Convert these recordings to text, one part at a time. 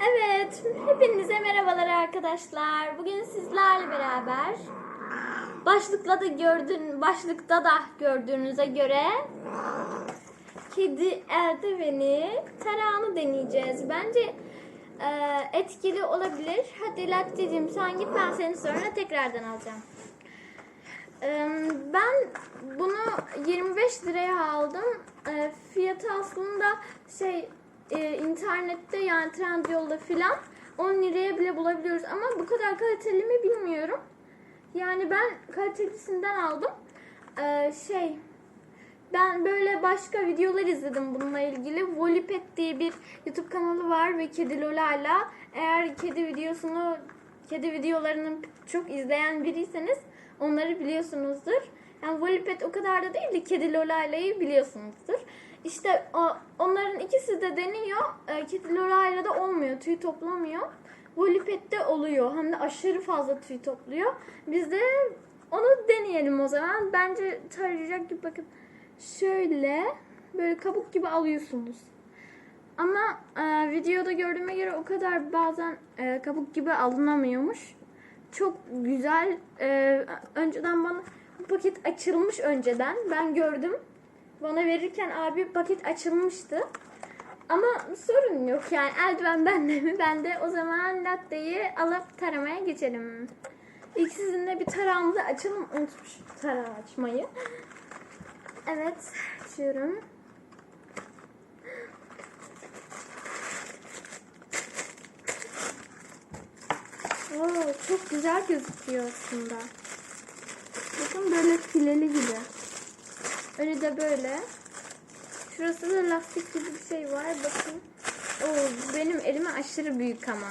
Evet, hepinize merhabalar arkadaşlar. Bugün sizlerle beraber başlıkla da gördüğün başlıkta da gördüğünüze göre kedi eldiveni tarağını deneyeceğiz. Bence e, etkili olabilir. Hadi Latti'cim sen git ben seni sonra tekrardan alacağım. E, ben bunu 25 liraya aldım. E, fiyatı aslında şey e, internette yani Trendyol'da filan 10 liraya bile bulabiliyoruz ama bu kadar kaliteli mi bilmiyorum. Yani ben kalitelisinden aldım. E, şey ben böyle başka videolar izledim bununla ilgili. Volipet diye bir YouTube kanalı var ve Kedi Lola'yla eğer kedi videosunu kedi videolarını çok izleyen biriyseniz onları biliyorsunuzdur. Yani Volipet o kadar da değil de Kedi Lola'yı biliyorsunuzdur. İşte o, onların ikisi de deniyor. E, Kedi Lola'yla da olmuyor. Tüy toplamıyor. Volipet'te oluyor. Hem de aşırı fazla tüy topluyor. Biz de onu deneyelim o zaman. Bence tarayacak gibi bakın. Şöyle böyle kabuk gibi alıyorsunuz. Ama e, videoda gördüğüme göre o kadar bazen e, kabuk gibi alınamıyormuş. Çok güzel. E, önceden bana bu paket açılmış önceden. Ben gördüm. Bana verirken abi paket açılmıştı. Ama sorun yok yani eldiven bende mi? Ben de o zaman latteyi alıp taramaya geçelim. İlk sizinle bir tarağımızı açalım. Unutmuş tarağı açmayı. Evet açıyorum. Oo, çok güzel gözüküyor aslında. Bakın böyle fileli gibi. De böyle. Şurası da lastik gibi bir şey var. Bakın. Oo, benim elime aşırı büyük ama.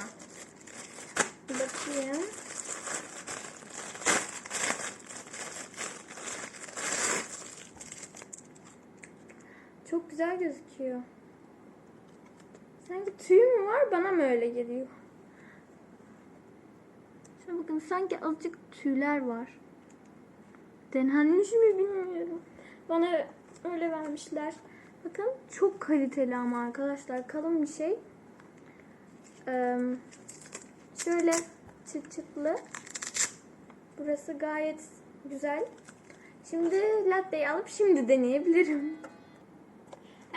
Bakayım. Çok güzel gözüküyor. Sanki tüy mü var bana mı öyle geliyor? Şuna bakın sanki azıcık tüyler var. Denenmiş mi bilmiyorum. Bana öyle vermişler. Bakın çok kaliteli ama arkadaşlar kalın bir şey. Şöyle çıt çıtlı. Burası gayet güzel. Şimdi latteyi alıp şimdi deneyebilirim.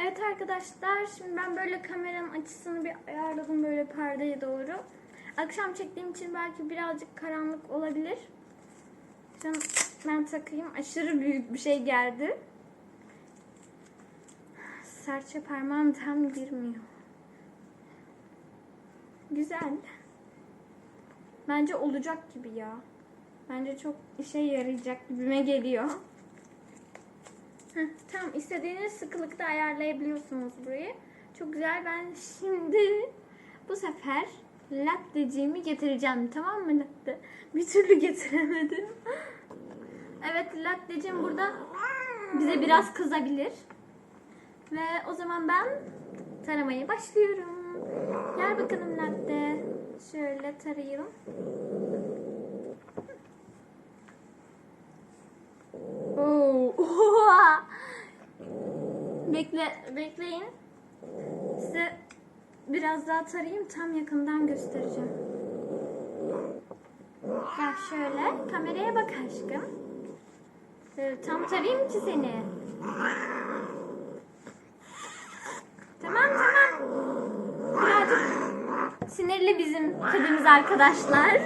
Evet arkadaşlar şimdi ben böyle kameranın açısını bir ayarladım böyle perdeye doğru. Akşam çektiğim için belki birazcık karanlık olabilir. Şimdi ben takayım. Aşırı büyük bir şey geldi. Serçe parmağım tam girmiyor. Güzel. Bence olacak gibi ya. Bence çok işe yarayacak gibime geliyor. Tam istediğiniz sıkılıkta ayarlayabiliyorsunuz burayı. Çok güzel. Ben şimdi bu sefer latteciğimi getireceğim. Tamam mı latte? Bir türlü getiremedim. Evet latteciğim burada bize biraz kızabilir. Ve o zaman ben taramaya başlıyorum. Gel bakalım latte. Şöyle tarayayım. Oo. Bekle, bekleyin. Size biraz daha tarayayım. Tam yakından göstereceğim. Gel şöyle. Kameraya bak aşkım. Şöyle tam tarayayım ki seni. Tamam tamam. Birazcık sinirli bizim kedimiz arkadaşlar.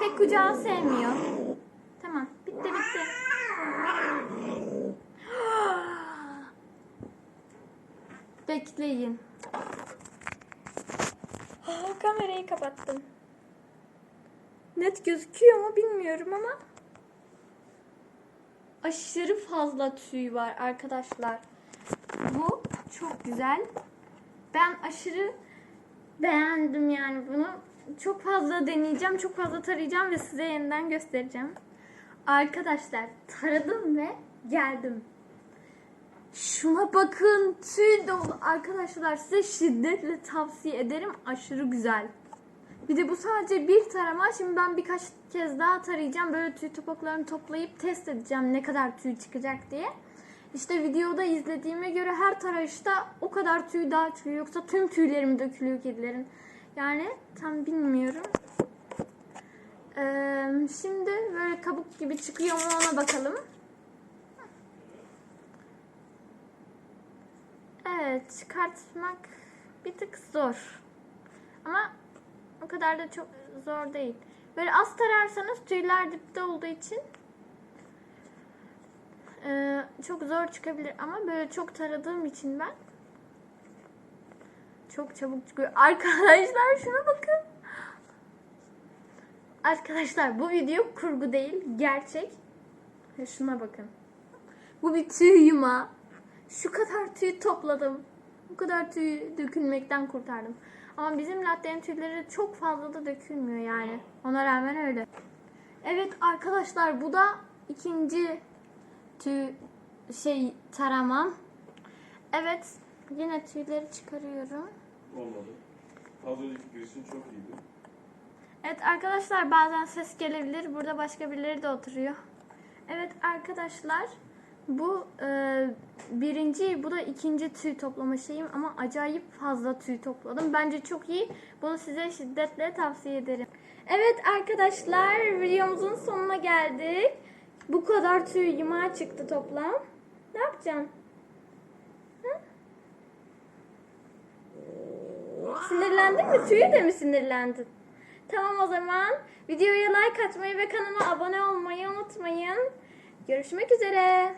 Pek kucağı sevmiyor. Tamam. Bitti bitti. Bekleyin. Aa, kamerayı kapattım. Net gözüküyor mu bilmiyorum ama aşırı fazla tüy var arkadaşlar. Bu çok güzel. Ben aşırı beğendim yani bunu. Çok fazla deneyeceğim, çok fazla tarayacağım ve size yeniden göstereceğim. Arkadaşlar taradım ve geldim. Şuna bakın tüy dolu. Arkadaşlar size şiddetle tavsiye ederim. Aşırı güzel. Bir de bu sadece bir tarama. Şimdi ben birkaç kez daha tarayacağım. Böyle tüy topaklarını toplayıp test edeceğim ne kadar tüy çıkacak diye. İşte videoda izlediğime göre her tarayışta o kadar tüy daha çıkıyor. Yoksa tüm tüylerim dökülüyor kedilerin. Yani tam bilmiyorum. Ee, şimdi böyle kabuk gibi çıkıyor mu ona bakalım. Evet çıkartmak bir tık zor. Ama o kadar da çok zor değil. Böyle az tararsanız tüyler dipte olduğu için e, çok zor çıkabilir. Ama böyle çok taradığım için ben çok çabuk çıkıyor. Arkadaşlar şuna bakın. Arkadaşlar bu video kurgu değil, gerçek. Ve Şuna bakın. Bu bir tüy yumağı. Şu kadar tüy topladım. Bu kadar tüy dökülmekten kurtardım. Ama bizim lattenin tüyleri çok fazla da dökülmüyor yani. Ona rağmen öyle. Evet arkadaşlar bu da ikinci tüy şey taramam. Evet yine tüyleri çıkarıyorum. Olmadı. Az önceki girişin çok iyiydi. Evet arkadaşlar bazen ses gelebilir. Burada başka birileri de oturuyor. Evet arkadaşlar bu e, birinci bu da ikinci tüy toplama şeyim ama acayip fazla tüy topladım. Bence çok iyi. Bunu size şiddetle tavsiye ederim. Evet arkadaşlar videomuzun sonuna geldik. Bu kadar tüy yumağı çıktı toplam. Ne yapacaksın? Hı? Sinirlendin mi? Tüyü de mi sinirlendin? Tamam o zaman videoya like atmayı ve kanala abone olmayı unutmayın. Görüşmek üzere.